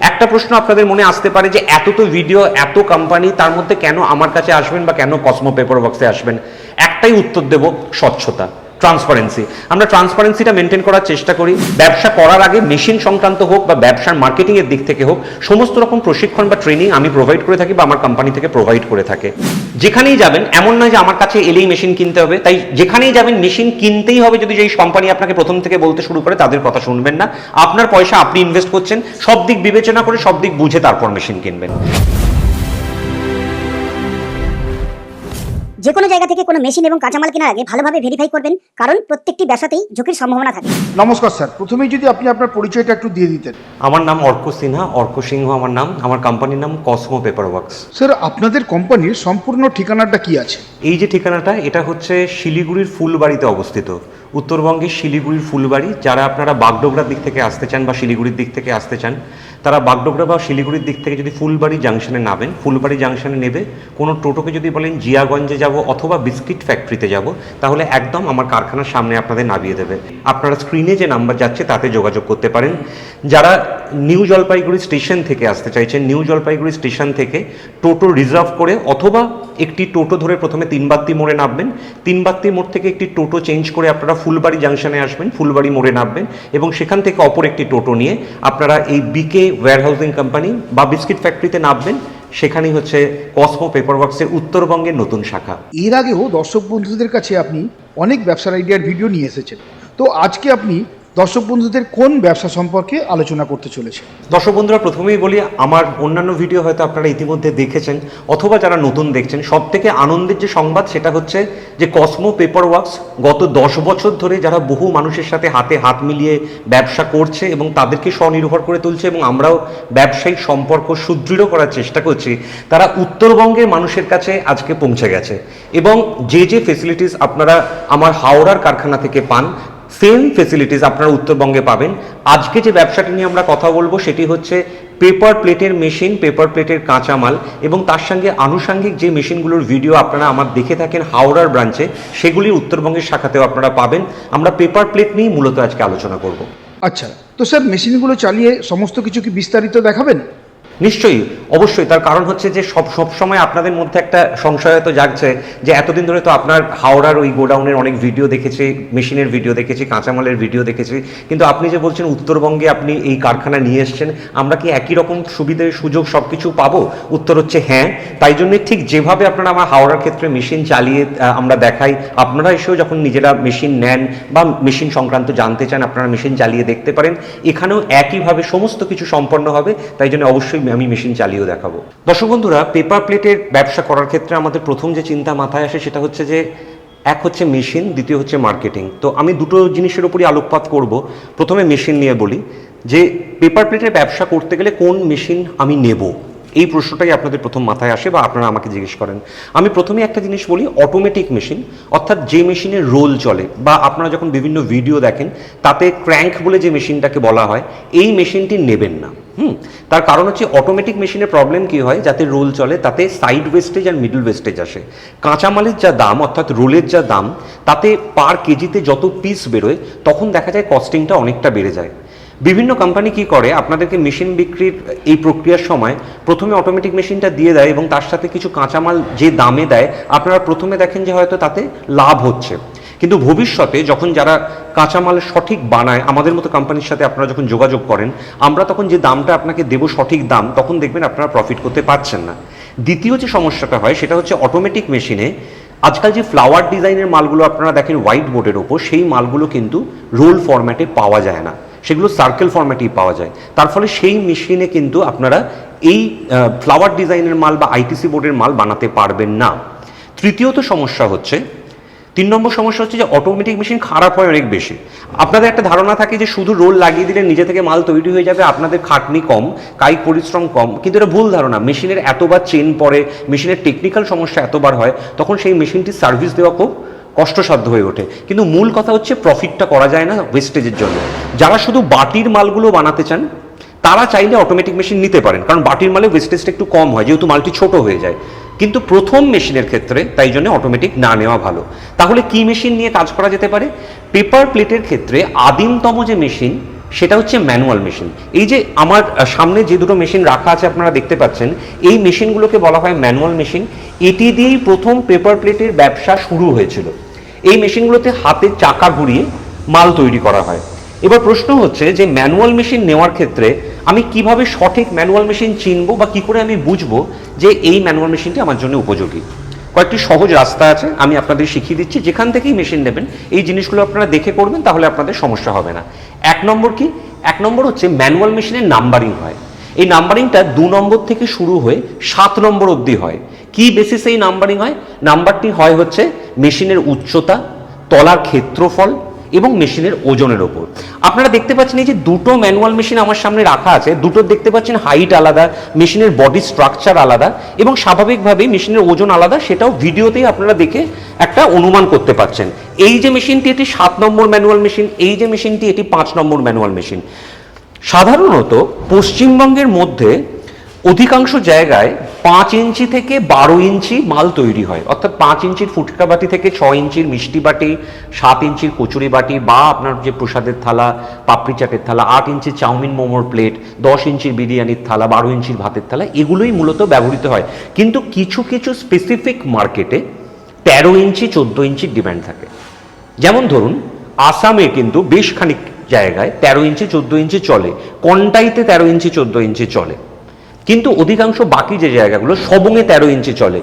একটা প্রশ্ন আপনাদের মনে আসতে পারে যে এত তো ভিডিও এত কোম্পানি তার মধ্যে কেন আমার কাছে আসবেন বা কেন কসমো পেপার বক্সে আসবেন? একটাই উত্তর দেব, স্বচ্ছতা। ট্রান্সপারেন্সি আমরা ট্রান্সপারেন্সিটা মেনটেন করার চেষ্টা করি। ব্যবসা করার আগে মেশিন সংক্রান্ত হোক বা ব্যবসার মার্কেটিং এর দিক থেকে হোক, সমস্ত রকম প্রশিক্ষণ বা ট্রেনিং আমি প্রোভাইড করে থাকি বা আমার কোম্পানি থেকে প্রোভাইড করে থাকে। যেখানেই যাবেন, এমন নয় যে আমার কাছে এলেই মেশিন কিনতে হবে। তাই যেখানেই যাবেন মেশিন কিনতেই হবে যদি যেই কোম্পানি আপনাকে প্রথম থেকে বলতে শুরু করে, তাদের কথা শুনবেন না। আপনার পয়সা আপনি ইনভেস্ট করছেন, সব দিক বিবেচনা করে, সব দিক বুঝে তারপর মেশিন কিনবেন। যে কোনো জায়গা থেকে কোনো মেশিন এবং কাঁচামাল কেনার আগে ভালোভাবে ভেরিফাই করবেন কারণ প্রত্যেকটি ব্যবসাতেই ঝুঁকির সম্ভাবনা থাকে। নমস্কার স্যার। প্রথমেই যদি আপনি আপনার পরিচয়টা একটু দিয়ে দিতেন। আমার নাম অর্ক সিনহা। অর্ক সিংহ আমার নাম। আমার কোম্পানির নাম কসমো পেপার ওয়ার্কস স্যার আপনাদের কোম্পানির সম্পূর্ণ ঠিকানাটা কি আছে? এই যে ঠিকানাটা এটা হচ্ছে শিলিগুড়ির ফুলবাড়িতে অবস্থিত। উত্তরবঙ্গের শিলিগুড়ির ফুলবাড়ি। যারা আপনারা বাগডোগরার দিক থেকে আসতে চান বা শিলিগুড়ির দিক থেকে আসতে চান তারা বাগডোগরা বা শিলিগুড়ির দিক থেকে যদি ফুলবাড়ি জাংশনে নামেন, ফুলবাড়ি জাংশনে নেবে, কোনো টোটোকে যদি বলেন, জিয়াগঞ্জে যাব অথবা বিস্কিট ফ্যাক্টরিতে যাব, তাহলে একদম আমার কারখানার সামনে আপনাদের নামিয়ে দেবে। আপনারা স্ক্রিনে যে নাম্বার যাচ্ছে, তাতে যোগাযোগ করতে পারেন। যারা নিউ জলপাইগুড়ি স্টেশন থেকে আসতে চাইছেন, নিউ জলপাইগুড়ি স্টেশন থেকে টোটো রিজার্ভ করে অথবা একটি টোটো ধরে প্রথমে তিনবাত্তি মোড়ে নামবেন। তিনবাত্তি মোড় থেকে একটি টোটো চেঞ্জ করে আপনারা ফুলবাড়ি জাংশনে আসবেন, ফুলবাড়ি মোড়ে নামবেন এবং সেখান থেকে অপর একটি টোটো নিয়ে আপনারা এই বিকে ওয়্যারহাউজিং কোম্পানি বা বিস্কিট ফ্যাক্টরিতে নামবেন, সেখানেই হচ্ছে কসমো পেপার ওয়ার্কসের উত্তরবঙ্গের নতুন শাখা। এর আগেও দর্শক বন্ধুদের কাছে আপনি অনেক ব্যবসার আইডিয়ার ভিডিও নিয়ে এসেছেন। তো আজকে আপনি দর্শক বন্ধুদের কোন ব্যবসা সম্পর্কে আলোচনা করতে চলেছে? দর্শক বন্ধুরা, প্রথমেই বলি, আমার অন্যান্য ভিডিও হয়তো আপনারা ইতিমধ্যে দেখেছেন অথবা যারা নতুন দেখছেন সব থেকে আনন্দের যে সংবাদ সেটা হচ্ছে যে কসমো পেপার ওয়ার্কস গত দশ বছর ধরে যারা বহু মানুষের সাথে হাতে হাত মিলিয়ে ব্যবসা করছে এবং তাদেরকে স্বনির্ভর করে তুলছে এবং আমরাও ব্যবসায়িক সম্পর্ক সুদৃঢ় করার চেষ্টা করছি, তারা উত্তরবঙ্গের মানুষের কাছে আজকে পৌঁছে গেছে। এবং যে যে ফেসিলিটিস আপনারা আমার হাওড়ার কারখানা থেকে পান সেম ফেসিলিটিস আপনারা উত্তরবঙ্গে পাবেন। আজকে যে ব্যবসাটি নিয়ে আমরা কথা বলব সেটি হচ্ছে পেপার প্লেটের মেশিন পেপার প্লেটের কাঁচামাল এবং তার সঙ্গে আনুষঙ্গিক যে মেশিনগুলোর ভিডিও আপনারা আমার দেখে থাকেন হাওড়ার ব্রাঞ্চে সেগুলি উত্তরবঙ্গের শাখাতেও আপনারা পাবেন। আমরা পেপার প্লেট নিয়েই মূলত আজকে আলোচনা করব। আচ্ছা তো স্যার মেশিনগুলো চালিয়ে সমস্ত কিছু কি বিস্তারিত দেখাবেন? নিশ্চয়ই, অবশ্যই। তার কারণ হচ্ছে যে সব সব সময় আপনাদের মধ্যে একটা সংশয় হয়তো জাগছে যে এতদিন ধরে তো আপনার হাওড়ার ওই গোডাউনের অনেক ভিডিও দেখেছি, মেশিনের ভিডিও দেখেছি, কাঁচামালের ভিডিও দেখেছি। কিন্তু আপনি যে বলছেন উত্তরবঙ্গে আপনি এই কারখানা নিয়ে এসছেন, আমরা কি একই রকম সুবিধে সুযোগ সব কিছু পাবো? উত্তর হচ্ছে হ্যাঁ। তাই জন্য ঠিক যেভাবে আপনারা আমার হাওড়ার ক্ষেত্রে মেশিন চালিয়ে আমরা দেখাই, আপনারা এসেও যখন নিজেরা মেশিন নেন বা মেশিন সংক্রান্ত জানতে চান, আপনারা মেশিন চালিয়ে দেখতে পারেন। এখানেও একইভাবে সমস্ত কিছু সম্পন্ন হবে। তাই জন্য অবশ্যই আমি মেশিন চালিয়েও দেখাবো। দর্শক বন্ধুরা পেপার প্লেটের ব্যবসা করার ক্ষেত্রে আমাদের প্রথম যে চিন্তা মাথায় আসে সেটা হচ্ছে যে, এক হচ্ছে মেশিন, দ্বিতীয় হচ্ছে মার্কেটিং তো আমি দুটো জিনিসের উপরই আলোকপাত করব। প্রথমে মেশিন নিয়ে বলি যে পেপার প্লেটের ব্যবসা করতে গেলে কোন মেশিন আমি নেব? এই প্রশ্নটাই আপনাদের প্রথম মাথায় আসে বা আপনারা আমাকে জিজ্ঞেস করেন। আমি প্রথমে একটা জিনিস বলি অটোমেটিক মেশিন অর্থাৎ যে মেশিনের রোল চলে বা আপনারা যখন বিভিন্ন ভিডিও দেখেন, তাতে ক্র্যাঙ্ক বলে যে মেশিনটাকে বলা হয়, এই মেশিনটি নেবেন না। হুম, তার কারণ হচ্ছে অটোমেটিক মেশিনের প্রবলেম কি হয়? যাতে রোল চলে, তাতে সাইড ওয়েস্টেজ আর মিডল ওয়েস্টেজ আসে। কাঁচামালের যা দাম, অর্থাৎ রোলের যা দাম, তাতে পার কেজিতে যত পিস বেরোয়, তখন দেখা যায় কস্টিংটা অনেকটা বেড়ে যায়। বিভিন্ন কোম্পানি কি করে? আপনাদেরকে মেশিন বিক্রির এই প্রক্রিয়ার সময় প্রথমে অটোমেটিক মেশিনটা দিয়ে দেয় এবং তার সাথে কিছু কাঁচামাল যে দামে দেয়, আপনারা প্রথমে দেখেন যে হয়তো তাতে লাভ হচ্ছে। কিন্তু ভবিষ্যতে যখন যারা কাঁচামাল সঠিক বানায়, আমাদের মতো কোম্পানির সাথে আপনারা যখন যোগাযোগ করেন, আমরা তখন যে দামটা আপনাকে দেবো সঠিক দাম, তখন দেখবেন আপনারা প্রফিট করতে পারছেন না। দ্বিতীয় যে সমস্যাটা হয়, সেটা হচ্ছে অটোমেটিক মেশিনে আজকাল যে ফ্লাওয়ার ডিজাইনের মালগুলো আপনারা দেখেন হোয়াইট বোর্ডের ওপর, সেই মালগুলো কিন্তু রোল ফরম্যাটে পাওয়া যায় না। সেগুলো সার্কেল ফরম্যাটেই পাওয়া যায়। তার ফলে সেই মেশিনে কিন্তু আপনারা এই ফ্লাওয়ার ডিজাইনের মাল বা আইটিসি বোর্ডের মাল বানাতে পারবেন না। তৃতীয়ত সমস্যা হচ্ছে তিন নম্বর সমস্যা হচ্ছে যে অটোমেটিক মেশিন খারাপ হয় অনেক বেশি। আপনাদের একটা ধারণা থাকে যে শুধু রোল লাগিয়ে দিলে নিজে থেকে মাল তৈরি হয়ে যাবে, আপনাদের খাটনি কম কায়িক পরিশ্রম কম, কিন্তু এটা ভুল ধারণা। মেশিনের এতবার চেন পড়ে মেশিনের টেকনিক্যাল সমস্যা এতবার হয়, তখন সেই মেশিনটির সার্ভিস দেওয়া খুব কষ্টসাধ্য হয়ে ওঠে। কিন্তু মূল কথা হচ্ছে প্রফিটটা করা যায় না ওয়েস্টেজের জন্য। যারা শুধু বাটির মালগুলো বানাতে চান তারা চাইলে অটোমেটিক মেশিন নিতে পারেন, কারণ বাটির মালে ওয়েস্টেজটা একটু কম হয়, যেহেতু মালটি ছোট হয়ে যায়। কিন্তু প্রথম মেশিনের ক্ষেত্রে তাই জন্য অটোমেটিক না নেওয়া ভালো। তাহলে কি মেশিন নিয়ে কাজ করা যেতে পারে? পেপার প্লেটের ক্ষেত্রে আদিমতম যে মেশিন সেটা হচ্ছে ম্যানুয়াল মেশিন এই যে আমার সামনে যে দুটো মেশিন রাখা আছে আপনারা দেখতে পাচ্ছেন, এই মেশিনগুলোকে বলা হয় ম্যানুয়াল মেশিন এটি দিয়েই প্রথম পেপার প্লেটের ব্যবসা শুরু হয়েছিল। এই মেশিনগুলোতে হাতের চাকা ঘুরিয়ে মাল তৈরি করা হয়। এবার প্রশ্ন হচ্ছে যে ম্যানুয়াল মেশিন নেওয়ার ক্ষেত্রে আমি কীভাবে সঠিক ম্যানুয়াল মেশিন চিনবো বা কি করে আমি বুঝব যে এই ম্যানুয়াল মেশিনটি আমার জন্য উপযোগী? কয়েকটি সহজ রাস্তা আছে, আমি আপনাদের শিখিয়ে দিচ্ছি। যেখান থেকেই মেশিন নেবেন, এই জিনিসগুলো আপনারা দেখে করবেন, তাহলে আপনাদের সমস্যা হবে না। এক নম্বর কি? এক নম্বর হচ্ছে ম্যানুয়াল মেশিনের নাম্বারিং হয়। এই নাম্বারিংটা দু নম্বর থেকে শুরু হয়ে সাত নম্বর অবধি হয়। কি বেসিসে এই নাম্বারিং হয়? নাম্বারটি হয় হচ্ছে মেশিনের উচ্চতা, তলার ক্ষেত্রফল এবং মেশিনের ওজনের ওপর। আপনারা দেখতে পাচ্ছেন এই যে দুটো ম্যানুয়াল মেশিন আমার সামনে রাখা আছে, দুটো দেখতে পাচ্ছেন হাইট আলাদা, মেশিনের বডি স্ট্রাকচার আলাদা এবং স্বাভাবিকভাবেই মেশিনের ওজন আলাদা, সেটাও ভিডিওতেই আপনারা দেখে একটা অনুমান করতে পারছেন। এই যে মেশিনটি, এটি সাত নম্বর ম্যানুয়াল মেশিন, এই যে মেশিনটি, এটি পাঁচ নম্বর ম্যানুয়াল মেশিন। সাধারণত পশ্চিমবঙ্গের মধ্যে অধিকাংশ জায়গায় পাঁচ ইঞ্চি থেকে বারো ইঞ্চি মাল তৈরি হয়। অর্থাৎ পাঁচ ইঞ্চির ফুটকা বাটি থেকে ছ ইঞ্চির মিষ্টি বাটি, সাত ইঞ্চির কচুরি বাটি বা আপনার যে প্রসাদের থালা, পাপড়ি চাটের থালা, আট ইঞ্চির চাউমিন মোমোর প্লেট, দশ ইঞ্চির বিরিয়ানির থালা, বারো ইঞ্চির ভাতের থালা, এগুলোই মূলত ব্যবহৃত হয়। কিন্তু কিছু কিছু স্পেসিফিক মার্কেটে তেরো ইঞ্চি, চোদ্দ ইঞ্চির ডিমান্ড থাকে। যেমন ধরুন, আসামে কিন্তু বেশ খানিক জায়গায় তেরো ইঞ্চি, চোদ্দ ইঞ্চি চলে। কন্টাইতে তেরো ইঞ্চি, চোদ্দ ইঞ্চি চলে? কিন্তু অধিকাংশ বাকি যে জায়গাগুলো সবঙে তেরো ইঞ্চি চলে।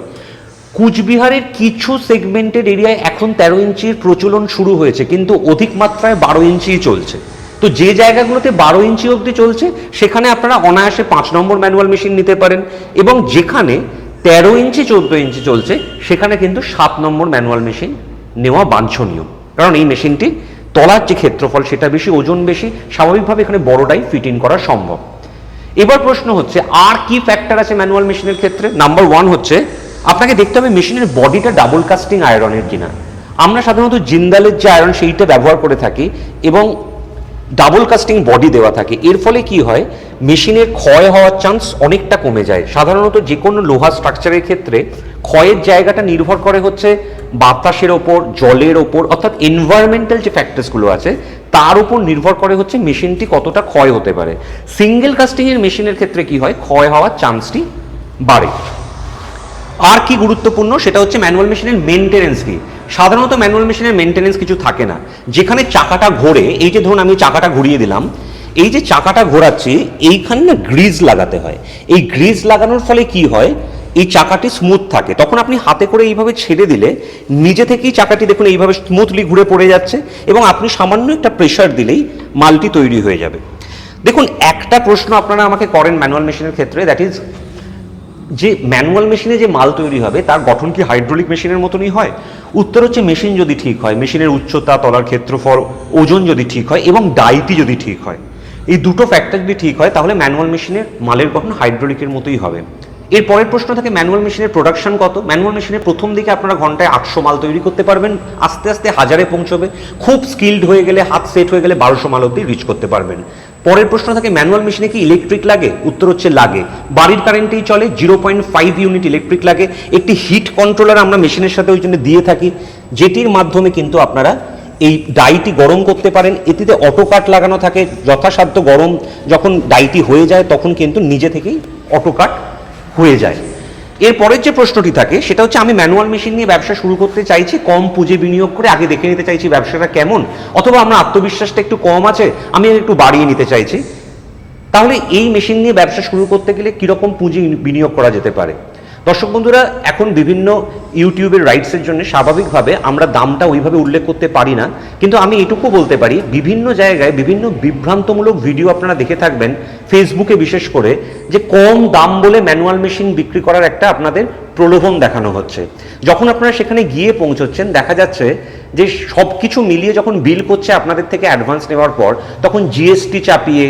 কুচবিহারের কিছু সেগমেন্টেড এরিয়ায় এখন তেরো ইঞ্চির প্রচলন শুরু হয়েছে, কিন্তু অধিক মাত্রায় বারো ইঞ্চিই চলছে। তো যে জায়গাগুলোতে বারো ইঞ্চি অবধি চলছে, সেখানে আপনারা অনায়াসে পাঁচ নম্বর ম্যানুয়াল মেশিন নিতে পারেন এবং যেখানে তেরো ইঞ্চি, চোদ্দ ইঞ্চি চলছে, সেখানে কিন্তু সাত নম্বর ম্যানুয়াল মেশিন নেওয়া বাঞ্ছনীয়। কারণ এই মেশিনটি তলার যে ক্ষেত্রফল, সেটা বেশি, ওজন বেশি, স্বাভাবিকভাবে এখানে বড়টাই ফিট করা সম্ভব। এবার প্রশ্ন হচ্ছে, আর কি ফ্যাক্টর আছে ম্যানুয়াল মেশিনের ক্ষেত্রে? নাম্বার ওয়ান হচ্ছে, আপনাকে দেখতে হবে মেশিনের বডিটা ডাবল কাস্টিং আয়রনের কিনা। আমরা সাধারণত জিন্দালের যে আয়রন সেইটা ব্যবহার করে থাকি এবং ডাবল কাস্টিং বডি দেওয়া থাকে। এর ফলে কি হয় মেশিনের ক্ষয় হওয়ার চান্স অনেকটা কমে যায়। সাধারণত যে কোনো লোহা স্ট্রাকচারের ক্ষেত্রে ক্ষয়ের জায়গাটা নির্ভর করে হচ্ছে বাতাসের ওপর, জলের ওপর, অর্থাৎ এনভায়রনমেন্টাল যে ফ্যাক্টরসগুলো আছে, তার উপর নির্ভর করে হচ্ছে মেশিনটি কতটা ক্ষয় হতে পারে। সিঙ্গেল কাস্টিংয়ের মেশিনের ক্ষেত্রে কি হয়? ক্ষয় হওয়ার চান্সটি বাড়ে। আর কি গুরুত্বপূর্ণ? সেটা হচ্ছে ম্যানুয়াল মেশিনের মেনটেনেন্স কি সাধারণত ম্যানুয়াল মেশিনের মেনটেনেন্স কিছু থাকে না। যেখানে চাকাটা ঘোরে, এই যে ধরুন আমি চাকাটা ঘুরিয়ে দিলাম, এই যে চাকাটা ঘোরাচ্ছি, এইখানে না গ্রিজ লাগাতে হয়। এই গ্রিজ লাগানোর ফলে কি হয়? এই চাকাটি স্মুথ থাকে। তখন আপনি হাতে করে এইভাবে ছেড়ে দিলে নিজে থেকেই চাকাটি দেখুন এইভাবে স্মুথলি ঘুরে পড়ে যাচ্ছে এবং আপনি সামান্য একটা প্রেশার দিলেই মালটি তৈরি হয়ে যাবে। দেখুন, একটা প্রশ্ন আপনারা আমাকে করেন ম্যানুয়াল মেশিনের ক্ষেত্রে দ্যাট ইজ যে ম্যানুয়াল মেশিনে যে মাল তৈরি হবে, তার গঠন কি হাইড্রোলিক মেশিনের মতনই হয়? উত্তর হচ্ছে মেশিন যদি ঠিক হয় মেশিনের উচ্চতা, তলার ক্ষেত্রফল, ওজন যদি ঠিক হয় এবং ডাইটি যদি ঠিক হয়। এই দুটো ফ্যাক্টর যদি ঠিক হয়, তাহলে ম্যানুয়াল মেশিনের মালের গঠন হাইড্রোলিকের মতোই হবে। এর পরের প্রশ্ন থাকে ম্যানুয়াল মেশিনের প্রোডাকশন কত? ম্যানুয়াল মেশিনের প্রথম দিকে আপনারা ঘন্টায় আটশো মাল তৈরি করতে পারবেন, আস্তে আস্তে হাজারে পৌঁছবে। খুব স্কিল্ড হয়ে গেলে, হাত সেট হয়ে গেলে বারোশো মাল অব্দি রিচ করতে পারবেন। পরের প্রশ্ন থাকে ম্যানুয়াল মেশিনে কি ইলেকট্রিক লাগে? উত্তর হচ্ছে লাগে। বাড়ির কারেন্টেই চলে zero point five unit electric লাগে। একটি হিট কন্ট্রোলার আমরা মেশিনের সাথে ওই জন্য দিয়ে থাকি, যেটির মাধ্যমে কিন্তু আপনারা এই ডাইটি গরম করতে পারেন। এটিতে অটো কাট লাগানো থাকে, যথাসাধ্য গরম যখন ডাইটি হয়ে যায়, তখন কিন্তু নিজে থেকেই অটো কাট হয়ে যায়। এরপরের যে প্রশ্নটি থাকে, সেটা হচ্ছে আমি ম্যানুয়াল মেশিন নিয়ে ব্যবসা শুরু করতে চাইছি, কম পুঁজি বিনিয়োগ করে আগে দেখে নিতে চাইছি ব্যবসাটা কেমন, অথবা আমার আত্মবিশ্বাসটা একটু কম আছে, আমি একটু বাড়িয়ে নিতে চাইছি। তাহলে এই মেশিন নিয়ে ব্যবসা শুরু করতে গেলে কীরকম পুঁজি বিনিয়োগ করা যেতে পারে? দর্শক বন্ধুরা, এখন বিভিন্ন ইউটিউবের রাইটসের জন্য স্বাভাবিকভাবে আমরা দামটা ওইভাবে উল্লেখ করতে পারি না। কিন্তু আমি এটুকু বলতে পারি, বিভিন্ন জায়গায় বিভিন্ন বিভ্রান্তমূলক ভিডিও আপনারা দেখে থাকবেন ফেসবুকে বিশেষ করে, যে কম দাম বলে ম্যানুয়াল মেশিন বিক্রি করার একটা আপনাদের প্রলোভন দেখানো হচ্ছে। যখন আপনারা সেখানে গিয়ে পৌঁছচ্ছেন, দেখা যাচ্ছে যে সব কিছু মিলিয়ে যখন বিল করছে আপনাদের থেকে অ্যাডভান্স নেওয়ার পর, তখন জিএসটি চাপিয়ে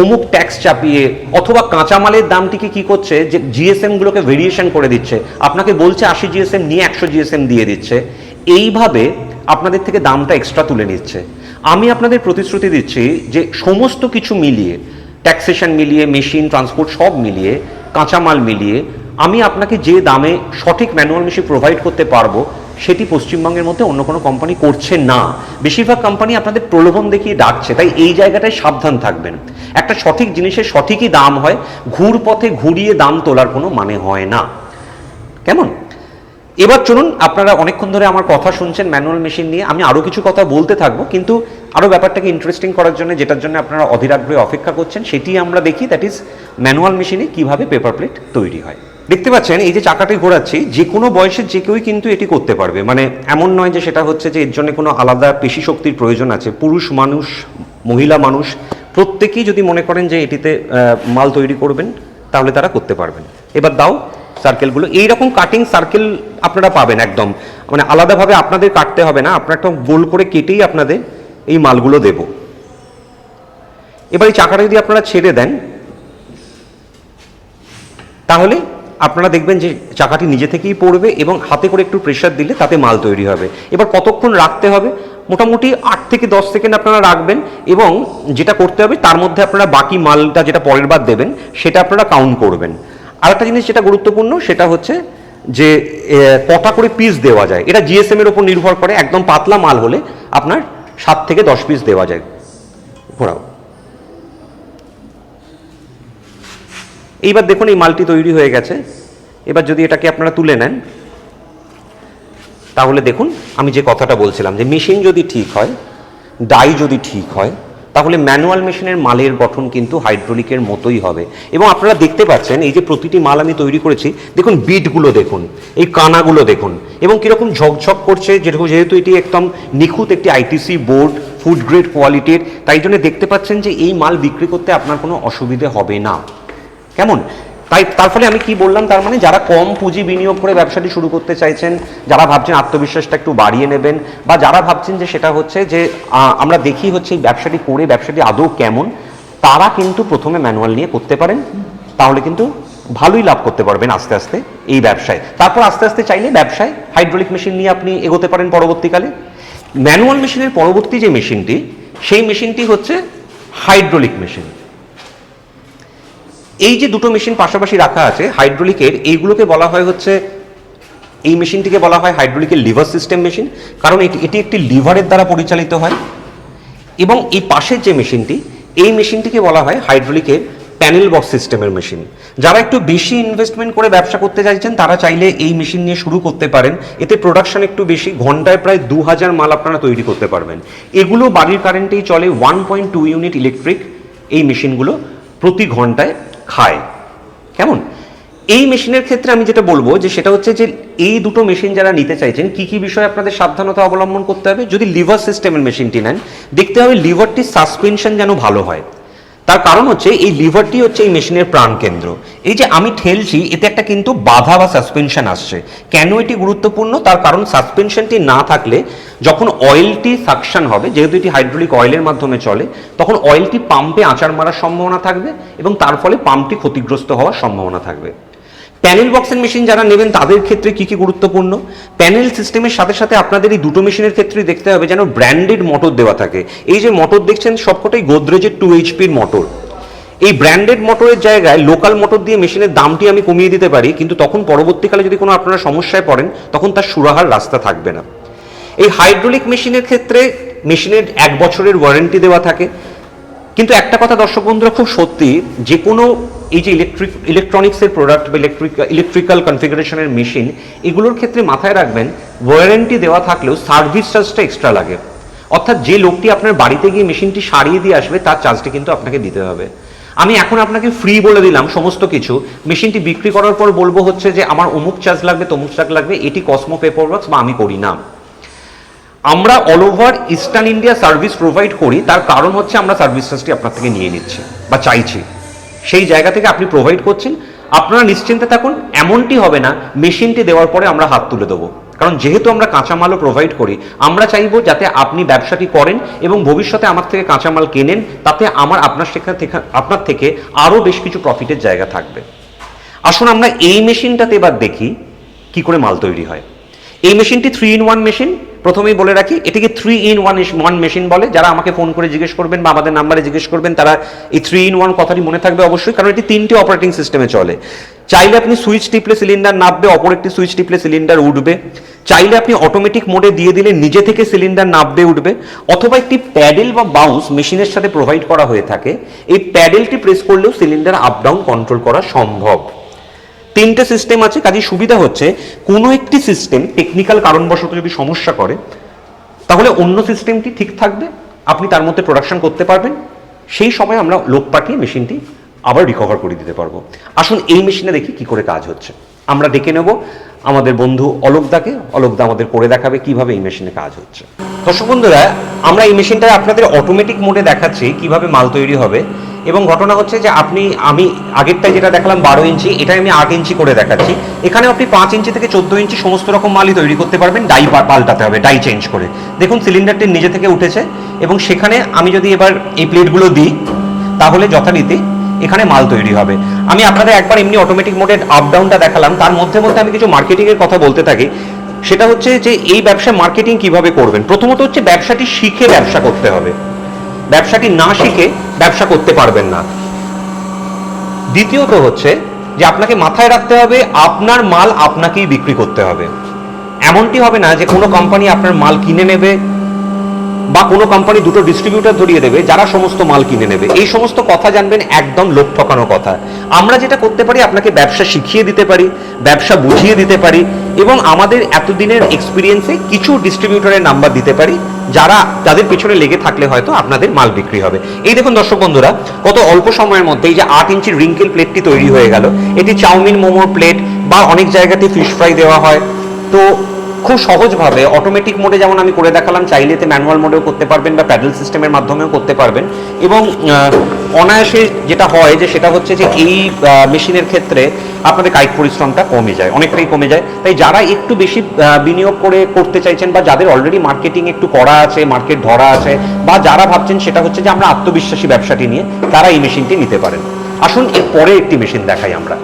অমুক ট্যাক্স চাপিয়ে অথবা কাঁচামালের দামটিকে কি করছে, যে জিএসএম গুলোকে ভেরিয়েশন করে দিচ্ছে, আপনাকে বলছে আশি জিএসএম নিয়ে একশো জিএসএম দিয়ে দিচ্ছে, এইভাবে আপনাদের থেকে দামটা এক্সট্রা তুলে নিচ্ছে। আমি আপনাদের প্রতিশ্রুতি দিচ্ছি যে সমস্ত কিছু মিলিয়ে ট্যাক্সেশন মিলিয়ে মেশিন ট্রান্সপোর্ট সব মিলিয়ে, কাঁচামাল মিলিয়ে, আমি আপনাকে যে দামে সঠিক ম্যানুয়াল মেশিন প্রোভাইড করতে পারব সেটি পশ্চিমবঙ্গের মধ্যে অন্য কোনো কোম্পানি করছে না। বেশিরভাগ কোম্পানি আপনাদের প্রলোভন দেখিয়ে ডাকছে, তাই এই জায়গাটায় সাবধান থাকবেন। একটা সঠিক জিনিসের সঠিকই দাম হয় ঘুর পথে ঘুরিয়ে দাম তোলার কোনো মানে হয় না। কেমন? এবার চলুন, আপনারা অনেকক্ষণ ধরে আমার কথা শুনছেন ম্যানুয়াল মেশিন নিয়ে, আমি আরও কিছু কথা বলতে থাকব, কিন্তু আরও ব্যাপারটাকে ইন্টারেস্টিং করার জন্য, যেটার জন্য আপনারা অধীর আগ্রহে অপেক্ষা করছেন, সেটি আমরা দেখি দ্যাট ইজ ম্যানুয়াল মেশিনে কীভাবে পেপার প্লেট তৈরি হয়। দেখতে পাচ্ছেন, এই যে চাকাটি ঘোরাচ্ছি, যে কোনো বয়সের যে কেউই কিন্তু এটি করতে পারবে। মানে এমন নয় যে সেটা হচ্ছে যে এর জন্য কোনো আলাদা পেশি শক্তির প্রয়োজন আছে। পুরুষ মানুষ, মহিলা মানুষ, প্রত্যেকেই যদি মনে করেন যে এটিতে মাল তৈরি করবেন, তাহলে তারা করতে পারবেন। এবার দাও সার্কেলগুলো এইরকম কাটিং সার্কেল আপনারা পাবেন একদম। মানে আলাদাভাবে আপনাদের কাটতে হবে না, আপনারা একটা গোল করে কেটেই আপনাদের এই মালগুলো দেব। এবার এই চাকাটা যদি আপনারা ছেড়ে দেন, তাহলে আপনারা দেখবেন যে চাকাটি নিজে থেকেই পড়বে এবং হাতে করে একটু প্রেশার দিলে তাতে মাল তৈরি হবে। এবার কতক্ষণ রাখতে হবে? মোটামুটি আট থেকে দশ সেকেন্ড আপনারা রাখবেন এবং যেটা করতে হবে, তার মধ্যে আপনারা বাকি মালটা যেটা পরের বার দেবেন, সেটা আপনারা কাউন্ট করবেন। আর একটা জিনিস যেটা গুরুত্বপূর্ণ, সেটা হচ্ছে যে কটা করে পিস দেওয়া যায়। এটা জিএসএম এর উপর নির্ভর করে, একদম পাতলা মাল হলে আপনার সাত থেকে দশ পিস দেওয়া যায়। ঘোরাও। এইবার দেখুন এই মালটি তৈরি হয়ে গেছে। এবার যদি এটাকে আপনারা তুলে নেন, তাহলে দেখুন আমি যে কথাটা বলছিলাম যে মেশিন যদি ঠিক হয়, ডাই যদি ঠিক হয়, তাহলে ম্যানুয়াল মেশিনের মালের গঠন কিন্তু হাইড্রোলিকের মতোই হবে। এবং আপনারা দেখতে পাচ্ছেন এই যে প্রতিটি মাল আমি তৈরি করেছি, দেখুন বিটগুলো দেখুন, এই কানাগুলো দেখুন, এবং কীরকম ঝকঝক করছে, যেরকম যেহেতু এটি একদম নিখুঁত একটি আইটিসি বোর্ড, ফুড গ্রেড কোয়ালিটির, তাই জন্য দেখতে পাচ্ছেন যে এই মাল বিক্রি করতে আপনার কোনো অসুবিধে হবে না। কেমন? তাই, তার ফলে আমি কি বললাম, তার মানে যারা কম পুঁজি বিনিয়োগ করে ব্যবসাটি শুরু করতে চাইছেন, যারা ভাবছেন আত্মবিশ্বাসটা একটু বাড়িয়ে নেবেন, বা যারা ভাবছেন যে সেটা হচ্ছে যে আমরা দেখি হচ্ছে এই ব্যবসাটি করে ব্যবসাটি আদৌ কেমন, তারা কিন্তু প্রথমে ম্যানুয়াল নিয়ে করতে পারেন, তাহলে কিন্তু ভালোই লাভ করতে পারবেন আস্তে আস্তে এই ব্যবসায়। তারপর আস্তে আস্তে চাইলে ব্যবসায় হাইড্রোলিক মেশিন নিয়ে আপনি এগোতে পারেন পরবর্তীকালে। ম্যানুয়াল মেশিনের পরবর্তী যে মেশিনটি, সেই মেশিনটি হচ্ছে হাইড্রোলিক মেশিন। এই যে দুটো মেশিন পাশাপাশি রাখা আছে, হাইড্রোলিকের, এইগুলোকে বলা হয় হচ্ছে, এই মেশিনটিকে বলা হয় হাইড্রোলিকের লিভার সিস্টেম মেশিন, কারণ এটি এটি একটি লিভারের দ্বারা পরিচালিত হয়। এবং এই পাশের যে মেশিনটি, এই মেশিনটিকে বলা হয় হাইড্রোলিকের প্যানেল বক্স সিস্টেমের মেশিন। যারা একটু বেশি ইনভেস্টমেন্ট করে ব্যবসা করতে চাইছেন, তারা চাইলে এই মেশিন নিয়ে শুরু করতে পারেন। এতে প্রোডাকশন একটু বেশি, ঘন্টায় প্রায় দু হাজার মাল আপনারা তৈরি করতে পারবেন। এগুলো বাড়ির কারেন্টেই চলে one point two unit electric এই মেশিনগুলো প্রতি ঘন্টায় খায় কেমন? এই মেশিনের ক্ষেত্রে আমি যেটা বলব যে সেটা হচ্ছে যে এই দুটো মেশিন যারা নিতে চাইছেন, কি কি বিষয়ে আপনাদের সাবধানতা অবলম্বন করতে হবে? যদি লিভার সিস্টেমের মেশিনটি নেন, দেখতে হবে লিভারটির সাসপেনশন যেন ভালো হয়। তার কারণ হচ্ছে এই লিভারটি হচ্ছে এই মেশিনের প্রাণকেন্দ্র এই যে আমি ঠেলছি, এতে একটা কিন্তু বাধা বা সাসপেনশন আসছে। কেন এটি গুরুত্বপূর্ণ? তার কারণ সাসপেনশনটি না থাকলে যখন অয়েলটি সাকশন হবে, যেহেতু এটি হাইড্রোলিক অয়েলের মাধ্যমে চলে, তখন অয়েলটি পাম্পে আঁচার মারার সম্ভাবনা থাকবে এবং তার ফলে পাম্পটি ক্ষতিগ্রস্ত হওয়ার সম্ভাবনা থাকবে। প্যানেল বক্সের মেশিন যারা নেবেন, তাদের ক্ষেত্রে কি কি গুরুত্বপূর্ণ? প্যানেল সিস্টেমের সাথে সাথে আপনাদের এই দুটো মেশিনের ক্ষেত্রে দেখতে হবে যেন ব্র্যান্ডেড মোটর দেওয়া থাকে। এই যে মোটর দেখছেন, সবকটাই গোদরেজের টু এইচপির মোটর। এই ব্র্যান্ডেড মোটরের জায়গায় লোকাল মোটর দিয়ে মেশিনের দামটি আমি কমিয়ে দিতে পারি, কিন্তু তখন পরবর্তীকালে যদি কোনো আপনারা সমস্যায় পড়েন, তখন তার সুরাহার রাস্তা থাকবে না। এই হাইড্রোলিক মেশিনের ক্ষেত্রে মেশিনের এক বছরের ওয়ারেন্টি দেওয়া থাকে। কিন্তু একটা কথা দর্শক বন্ধুরা, খুব সত্যি, যে কোনো এই যে ইলেকট্রিক ইলেকট্রনিক্সের প্রোডাক্ট বা ইলেকট্রিক ইলেকট্রিক্যাল কনফিগারেশনের মেশিন এগুলোর ক্ষেত্রে মাথায় রাখবেন ওয়ারেন্টি দেওয়া থাকলেও সার্ভিস চার্জটা এক্সট্রা লাগে। অর্থাৎ যে লোকটি আপনার বাড়িতে গিয়ে মেশিনটি সারিয়ে দিয়ে আসবে, তার চার্জটি কিন্তু আপনাকে দিতে হবে। আমি এখন আপনাকে ফ্রি বলে দিলাম সমস্ত কিছু। মেশিনটি বিক্রি করার পর বলব হচ্ছে যে, আমার অমুক চার্জ লাগবে, তমুক চার্জ লাগবে, এটি কসমো পেপার ওয়ার্কস বা আমি করি না। আমরা all over eastern India service provide করি, তার কারণ হচ্ছে আমরা সার্ভিস চার্জটি আপনার থেকে নিয়ে নিচ্ছি বা চাইছি। সেই জায়গা থেকে আপনি প্রোভাইড করছেন, আপনারা নিশ্চিন্তে থাকুন, এমনটি হবে না, মেশিনটি দেওয়ার পরে আমরা হাত তুলে দেবো। কারণ যেহেতু আমরা কাঁচামালও প্রোভাইড করি, আমরা চাইব যাতে আপনি ব্যবসাটি করেন এবং ভবিষ্যতে আমার থেকে কাঁচামাল কেনেন, তাতে আমার আপনার সেখান থেকে, আপনার থেকে আরও বেশ কিছু প্রফিটের জায়গা থাকবে। আসুন আমরা এই মেশিনটাতে এবার দেখি, কি করে মাল তৈরি হয়। এই মেশিনটি থ্রি ইন ওয়ান মেশিন প্রথমেই বলে রাখি, এটিকে three in one one machine বলে। যারা আমাকে ফোন করে জিজ্ঞেস করবেন বা আমাদের নাম্বারে জিজ্ঞেস করবেন, তারা এই থ্রি ইন ওয়ান কথাটি মনে থাকবে অবশ্যই, কারণ এটি তিনটি অপারেটিং সিস্টেমে চলে। চাইলে আপনি সুইচ টিপলে সিলিন্ডার নামবে অপর একটি সুইচ টিপলে সিলিন্ডার উঠবে। চাইলে আপনি অটোমেটিক মোডে দিয়ে দিলে নিজে থেকে সিলিন্ডার নামবে উঠবে। অথবা একটি প্যাডেল বা বাউন্স মেশিনের সাথে প্রোভাইড করা হয়ে থাকে। এই প্যাডেলটি প্রেস করলেও সিলিন্ডার আপ ডাউন কন্ট্রোল করা সম্ভব। তিনটে সিস্টেম আছে কাজে সুবিধা হচ্ছে, কোনো একটি সিস্টেম টেকনিক্যাল কারণবশত যদি সমস্যা করে, তাহলে অন্য সিস্টেমটি ঠিক থাকবে, আপনি তার মধ্যে প্রোডাকশন করতে পারবেন, সেই সময় আমরা লোক পাঠিয়ে মেশিনটি আবার রিকভার করে দিতে পারব। আসুন এই মেশিনে দেখি কি করে কাজ হচ্ছে। আমরা ডেকে নেব আমাদের বন্ধু অলোকদাকে অলোকদা আমাদের করে দেখাবে কীভাবে এই মেশিনে কাজ হচ্ছে। দর্শক বন্ধুরা, আমরা এই মেশিনটা আপনাদের অটোমেটিক মোডে দেখাচ্ছি কীভাবে মাল তৈরি হবে এবং ঘটনা হচ্ছে যে আপনি, আমি আগেরটায় যেটা দেখালাম বারো ইঞ্চি, এটাই আমি আট ইঞ্চি করে দেখাচ্ছি। এখানে আপনি পাঁচ ইঞ্চি থেকে চোদ্দ ইঞ্চি সমস্ত রকম মালই তৈরি করতে পারবেন, ডাই পাল্টাতে হবে, ডাই চেঞ্জ করে। দেখুন সিলিন্ডারটি নিজে থেকে উঠেছে এবং সেখানে আমি যদি এবার এই প্লেটগুলো দিই, তাহলে যথারীতি এখানে মাল তৈরি হবে। আমি আপনাদের একবার এমনি অটোমেটিক মোডে আপ ডাউনটা দেখালাম। তার মধ্যে মধ্যে আমি কিছু মার্কেটিং এর কথা বলতে থাকি। সেটা হচ্ছে যে এই ব্যবসা মার্কেটিং কীভাবে করবেন? প্রথমত হচ্ছে ব্যবসাটি শিখে ব্যবসা করতে হবে। ব্যবসাটি না শিখে ব্যবসা করতে পারবেন না। দ্বিতীয়ত হচ্ছে যে আপনাকে মাথায় রাখতে হবে, আপনার মাল আপনাকেই বিক্রি করতে হবে। এমনটি হবে না যে কোনো কোম্পানি আপনার মাল কিনে নেবে বা কোনো কোম্পানি দুটো ডিস্ট্রিবিউটার ধরিয়ে দেবে, যারা সমস্ত মাল কিনে নেবে। এই সমস্ত কথা জানবেন একদম লোক ঠকানো কথা। আমরা যেটা করতে পারি, আপনাকে ব্যবসা শিখিয়ে দিতে পারি, ব্যবসা বুঝিয়ে দিতে পারি, এবং আমাদের এতদিনের এক্সপিরিয়েন্সে কিছু ডিস্ট্রিবিউটারের নাম্বার দিতে পারি, যারা তাদের পিছনে লেগে থাকলে হয়তো আপনাদের মাল বিক্রি হবে। এই দেখুন দর্শক বন্ধুরা, কত অল্প সময়ের মধ্যে এই যে আট ইঞ্চির রিঙ্কেল প্লেটটি তৈরি হয়ে গেল। এটি চাউমিন মোমোর প্লেট বা অনেক জায়গাতে ফিশ ফ্রাই দেওয়া হয়। তো খুব সহজভাবে অটোমেটিক মোডে যেমন আমি করে দেখালাম, চাইলে ম্যানুয়াল মোডেও করতে পারবেন বা প্যাডেল সিস্টেমের মাধ্যমেও করতে পারবেন। এবং অনায়াসে যেটা হয় যে সেটা হচ্ছে যে এই মেশিনের ক্ষেত্রে আপনাদের কায়িক পরিশ্রমটা কমে যায়, অনেকটাই কমে যায়। তাই যারা একটু বেশি বিনিয়োগ করে করতে চাইছেন বা যাদের অলরেডি মার্কেটিং একটু করা আছে মার্কেট ধরা আছে, বা যারা ভাবছেন সেটা হচ্ছে যে আমরা আত্মবিশ্বাসী ব্যবসাটি নিয়ে তারা এই মেশিনটি নিতে পারেন। আসুন এর পরে একটি মেশিন দেখাই আমরা।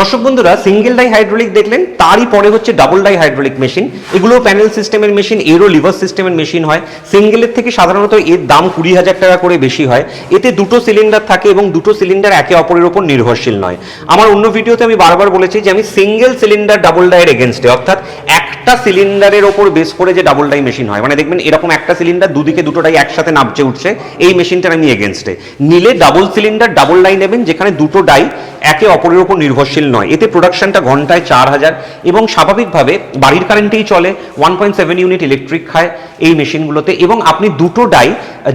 দর্শক বন্ধুরা সিঙ্গেল ডাই হাইড্রোলিক দেখলেন, তারই পরে হচ্ছে ডাবল ডাই হাইড্রোলিক মেশিন এগুলো প্যানেল সিস্টেমের মেশিন এরও লিভার সিস্টেমের মেশিন হয়। সিঙ্গেলের থেকে সাধারণত এর দাম কুড়ি হাজার টাকা করে বেশি হয়। এতে দুটো সিলিন্ডার থাকে এবং দুটো সিলিন্ডার একে অপরের উপর নির্ভরশীল নয়। আমার অন্য ভিডিওতে আমি বারবার বলেছি যে আমি সিঙ্গেল সিলিন্ডার ডাবল ডাইয়ের এগেনস্টে অর্থাৎ একটা সিলিন্ডারের ওপর বেস করে যে ডাবল ডাই মেশিন হয়। মানে দেখবেন, এরকম একটা সিলিন্ডার দুদিকে দুটো ডাই একসাথে নামচে উঠছে, এই মেশিনটার আমি এগেনস্টে নিলে ডাবল সিলিন্ডার ডাবল ডাই নেবেন, যেখানে দুটো ডাই একে অপরের উপর নির্ভরশীল নয়। এতে প্রোডাকশনটা ঘন্টায় চার হাজার এবং স্বাভাবিকভাবে বাড়ির কারেন্টেই চলে। One point seven unit electric খায় এই মেশিনগুলোতে এবং আপনি দুটো ডাই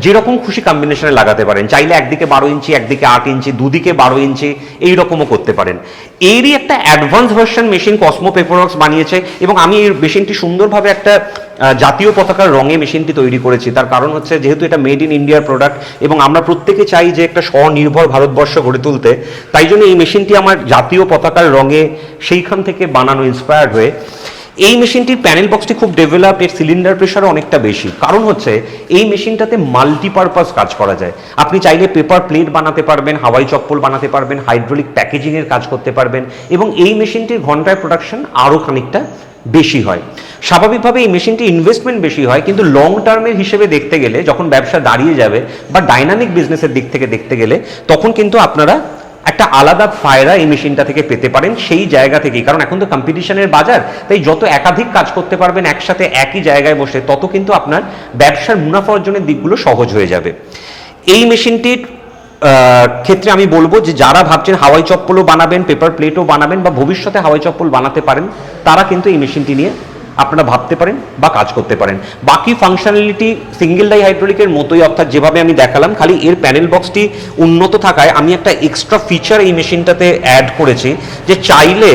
যেরকম খুশি কম্বিনেশনে লাগাতে পারেন, চাইলে একদিকে বারো ইঞ্চি, একদিকে আট ইঞ্চি, দুদিকে বারো ইঞ্চি এই রকমও করতে পারেন। এরই একটা advance version machine Cosmo Paperworks বানিয়েছে এবং আমি এই মেশিনটি সুন্দরভাবে একটা জাতীয় পতাকার রঙে মেশিনটি তৈরি করেছি। তার কারণ হচ্ছে যেহেতু এটা মেড ইন ইন্ডিয়ার প্রোডাক্ট এবং আমরা প্রত্যেকে চাই যে একটা স্বনির্ভর ভারতবর্ষ গড়ে তুলতে, তাই জন্য এই মেশিনটি আমার জাতীয় পতাকার রঙে সেইখান থেকে বানানো ইন্সপায়ার্ড হয়ে এই মেশিনটির প্যানেল বক্সটি খুব ডেভেলপড এর সিলিন্ডার প্রেশারও অনেকটা বেশি। কারণ হচ্ছে, এই মেশিনটাতে মাল্টিপারপাস কাজ করা যায়। আপনি চাইলে পেপার প্লেট বানাতে পারবেন, হাওয়াই চপ্পল বানাতে পারবেন হাইড্রোলিক প্যাকেজিং এর কাজ করতে পারবেন এবং এই মেশিনটির ঘন্টায় প্রোডাকশন আরও খানিকটা বেশি হয়। স্বাভাবিকভাবে এই মেশিনটি ইনভেস্টমেন্ট বেশি হয়, কিন্তু লং টার্মের হিসেবে দেখতে গেলে, যখন ব্যবসা দাঁড়িয়ে যাবে বা ডাইনামিক বিজনেসের দিক থেকে দেখতে গেলে, তখন কিন্তু আপনারা একটা আলাদা ফায়দা এই মেশিনটা থেকে পেতে পারেন, সেই জায়গা থেকেই। কারণ এখন তো কম্পিটিশনের বাজার, তাই যত একাধিক কাজ করতে পারবেন একসাথে একই জায়গায় বসে, তত কিন্তু আপনার ব্যবসার মুনাফা অর্জনের দিকগুলো সহজ হয়ে যাবে। এই মেশিনটির ক্ষেত্রে আমি বলব যে যারা ভাবছেন হাওয়াই চপ্পলও বানাবেন পেপার প্লেটও বানাবেন বা ভবিষ্যতে হাওয়াই চপ্পল বানাতে পারেন, তারা কিন্তু এই মেশিনটি নিয়ে আপনারা ভাবতে পারেন বা কাজ করতে পারেন। বাকি ফাংশনালিটি সিঙ্গেল ডাই হাইড্রোলিকের মতোই, অর্থাৎ যেভাবে আমি দেখালাম, খালি এর প্যানেল বক্সটি উন্নত থাকায় আমি একটা এক্সট্রা ফিচার এই মেশিনটাতে অ্যাড করেছি যে চাইলে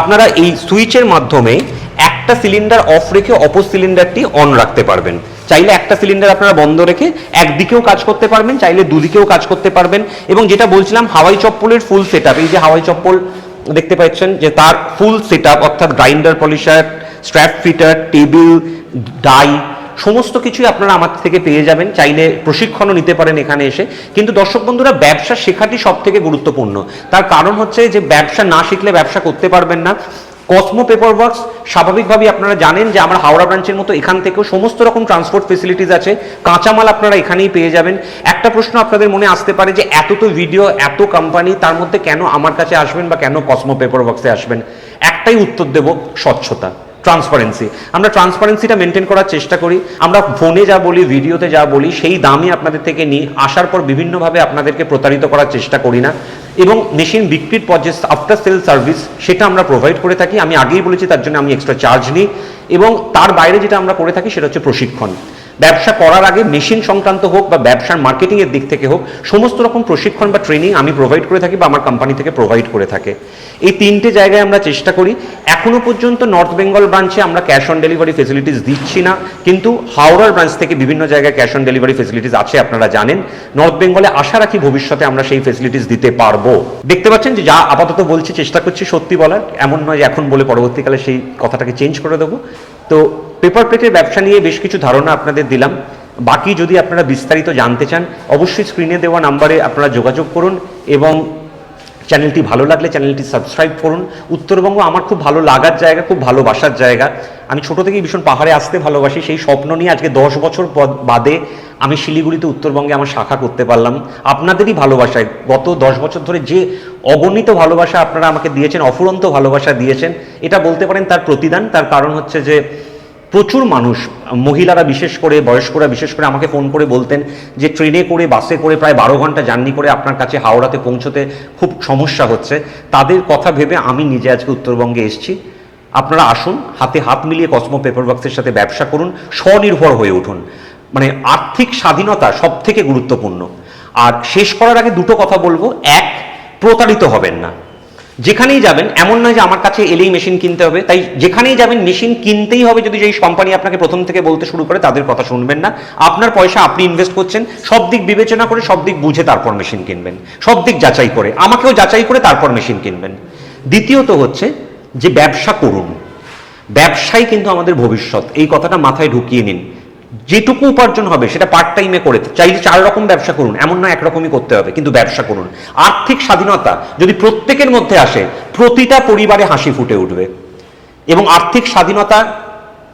আপনারা এই সুইচের মাধ্যমে একটা সিলিন্ডার অফ রেখে অপর সিলিন্ডারটি অন রাখতে পারবেন। চাইলে একটা সিলিন্ডার আপনারা বন্ধ রেখে একদিকেও কাজ করতে পারবেন, চাইলে দুদিকেও কাজ করতে পারবেন এবং যেটা বলছিলাম, হাওয়াই চপ্পলের ফুল সেট এই যে হাওয়াই চপ্পল দেখতে পাচ্ছেন যে তার ফুল সেট অর্থাৎ grinder polisher strap fitter table die সমস্ত কিছুই আপনারা আমার থেকে পেয়ে যাবেন। চাইলে প্রশিক্ষণও নিতে পারেন এখানে এসে। কিন্তু দর্শক বন্ধুরা, ব্যবসা শেখাটি সব থেকে গুরুত্বপূর্ণ। তার কারণ হচ্ছে যে, ব্যবসা না শিখলে ব্যবসা করতে পারবেন না। কসমো পেপার ওয়ার্কস স্বাভাবিকভাবেই আপনারা জানেন যে, আমার হাওড়া ব্রাঞ্চের মতো এখান থেকেও সমস্ত রকম ট্রান্সপোর্ট ফেসিলিটিস আছে। কাঁচামাল আপনারা এখানেই পেয়ে যাবেন। একটা প্রশ্ন আপনাদের মনে আসতে পারে যে, এত তো ভিডিও এত কোম্পানি তার মধ্যে কেন আমার কাছে আসবেন বা কেন কসমো পেপার ওয়ার্কসে আসবেন? একটাই উত্তর দেব, স্বচ্ছতা। ট্রান্সপারেন্সি আমরা ট্রান্সপারেন্সিটা মেনটেন করার চেষ্টা করি। আমরা ফোনে যা বলি ভিডিওতে যা বলি, সেই দামই আপনাদের থেকে নিই। আসার পর বিভিন্নভাবে আপনাদেরকে প্রতারিত করার চেষ্টা করি না। এবং মেশিন বিক্রির পর যে আফটার সেল সার্ভিস সেটা আমরা প্রোভাইড করে থাকি। আমি আগেই বলেছি, তার জন্য আমি এক্সট্রা চার্জ নিই। এবং তার বাইরে যেটা আমরা করে থাকি, সেটা হচ্ছে প্রশিক্ষণ। ব্যবসা করার আগে মেশিন সংক্রান্ত হোক বা ব্যবসার মার্কেটিং এর দিক থেকে হোক, সমস্ত রকম প্রশিক্ষণ বা ট্রেনিং আমি প্রোভাইড করে থাকি বা আমার কোম্পানি থেকে প্রোভাইড করে থাকে। এই তিনটে জায়গায় আমরা চেষ্টা করি। এখনও পর্যন্ত নর্থ বেঙ্গল ব্রাঞ্চে আমরা ক্যাশ অন ডেলিভারি ফেসিলিটিস দিচ্ছি না, কিন্তু হাওড়ার ব্রাঞ্চ থেকে বিভিন্ন জায়গায় ক্যাশ অন ডেলিভারি ফেসিলিটিস আছে, আপনারা জানেন। নর্থ বেঙ্গলে আশা রাখি ভবিষ্যতে আমরা সেই ফেসিলিটিস দিতে পারব। দেখতে পাচ্ছেন যে যা আপাতত বলছি, চেষ্টা করছি সত্যি বলার, এমন নয় যে এখন বলে পরবর্তীকালে সেই কথাটাকে চেঞ্জ করে দেবো। তো পেপার প্লেটের ব্যবসা নিয়ে বেশ কিছু ধারণা আপনাদের দিলাম। বাকি যদি আপনারা বিস্তারিত জানতে চান, অবশ্যই স্ক্রিনে দেওয়া নাম্বারে আপনারা যোগাযোগ করুন এবং চ্যানেলটি ভালো লাগলে চ্যানেলটি সাবস্ক্রাইব করুন। উত্তরবঙ্গ আমার খুব ভালো লাগার জায়গা, খুব ভালোবাসার জায়গা। আমি ছোটো থেকেই ভীষণ পাহাড়ে আসতে ভালোবাসি। সেই স্বপ্ন নিয়ে আজকে দশ বছর বাদে আমি শিলিগুড়িতে উত্তরবঙ্গে আমার শাখা করতে পারলাম। আপনাদেরই ভালোবাসায় গত দশ বছর ধরে যে অগণিত ভালোবাসা আপনারা আমাকে দিয়েছেন, অফুরন্ত ভালোবাসা দিয়েছেন, এটা বলতে পারেন তার প্রতিদান। তার কারণ হচ্ছে যে প্রচুর মানুষ, মহিলারা বিশেষ করে, বয়স্করা বিশেষ করে আমাকে ফোন করে বলতেন যে ট্রেনে করে, বাসে করে প্রায় বারো ঘণ্টা জার্নি করে আপনার কাছে হাওড়াতে পৌঁছতে খুব সমস্যা হচ্ছে। তাদের কথা ভেবে আমি নিজে আজকে উত্তরবঙ্গে এসেছি। আপনারা আসুন, হাতে হাত মিলিয়ে কসমো পেপার বক্সের সাথে ব্যবসা করুন, স্বনির্ভর হয়ে উঠুন। মানে আর্থিক স্বাধীনতা সব থেকে গুরুত্বপূর্ণ। আর শেষ করার আগে দুটো কথা বলব। এক, প্রতারিত হবেন না। যেখানেই যাবেন, এমন নয় যে আমার কাছে এলেই মেশিন কিনতে হবে। তাই যেখানেই যাবেন মেশিন কিনতেই হবে যদি যেই কোম্পানি আপনাকে প্রথম থেকে বলতে শুরু করে, তাদের কথা শুনবেন না। আপনার পয়সা আপনি ইনভেস্ট করছেন, সব দিক বিবেচনা করে, সব দিক বুঝে তারপর মেশিন কিনবেন। সব দিক যাচাই করে, আমাকেও যাচাই করে তারপর মেশিন কিনবেন। দ্বিতীয়ত হচ্ছে যে ব্যবসা করুন। ব্যবসাই কিন্তু আমাদের ভবিষ্যৎ। এই কথাটা মাথায় ঢুকিয়ে নিন। যেটুকু উপার্জন হবে সেটা পার্ট টাইমে করে চাইলে চার রকম ব্যবসা করুন, এমন না একরকমই করতে হবে, কিন্তু ব্যবসা করুন। আর্থিক স্বাধীনতা যদি প্রত্যেকের মধ্যে আসে, প্রতিটা পরিবারে হাসি ফুটে উঠবে। এবং আর্থিক স্বাধীনতা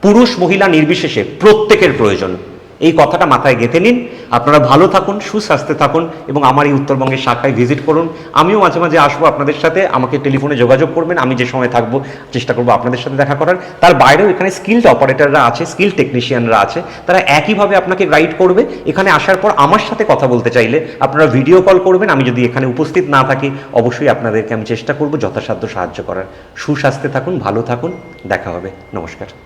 পুরুষ, মহিলা নির্বিশেষে প্রত্যেকের প্রয়োজন। এই কথাটা মাথায় গেঁথে নিন। আপনারা ভালো থাকুন, সুস্বাস্থ্যে থাকুন এবং আমার এই উত্তরবঙ্গের শাখায় ভিজিট করুন। আমিও মাঝে মাঝে আসব আপনাদের সাথে। আমাকে টেলিফোনে যোগাযোগ করবেন। আমি যে সময় থাকব, চেষ্টা করব আপনাদের সাথে দেখা করার। তার বাইরেও এখানে স্কিল্ড অপারেটররা আছে, স্কিল টেকনিশিয়ানরা আছে। তারা একইভাবে আপনাকে গাইড করবে। এখানে আসার পর আমার সাথে কথা বলতে চাইলে আপনারা ভিডিও কল করবেন। আমি যদি এখানে উপস্থিত না থাকি, অবশ্যই আপনাদেরকে আমি চেষ্টা করব যথাসাধ্য সাহায্য করার। সুস্বাস্থ্যে থাকুন, ভালো থাকুন। দেখা হবে। নমস্কার।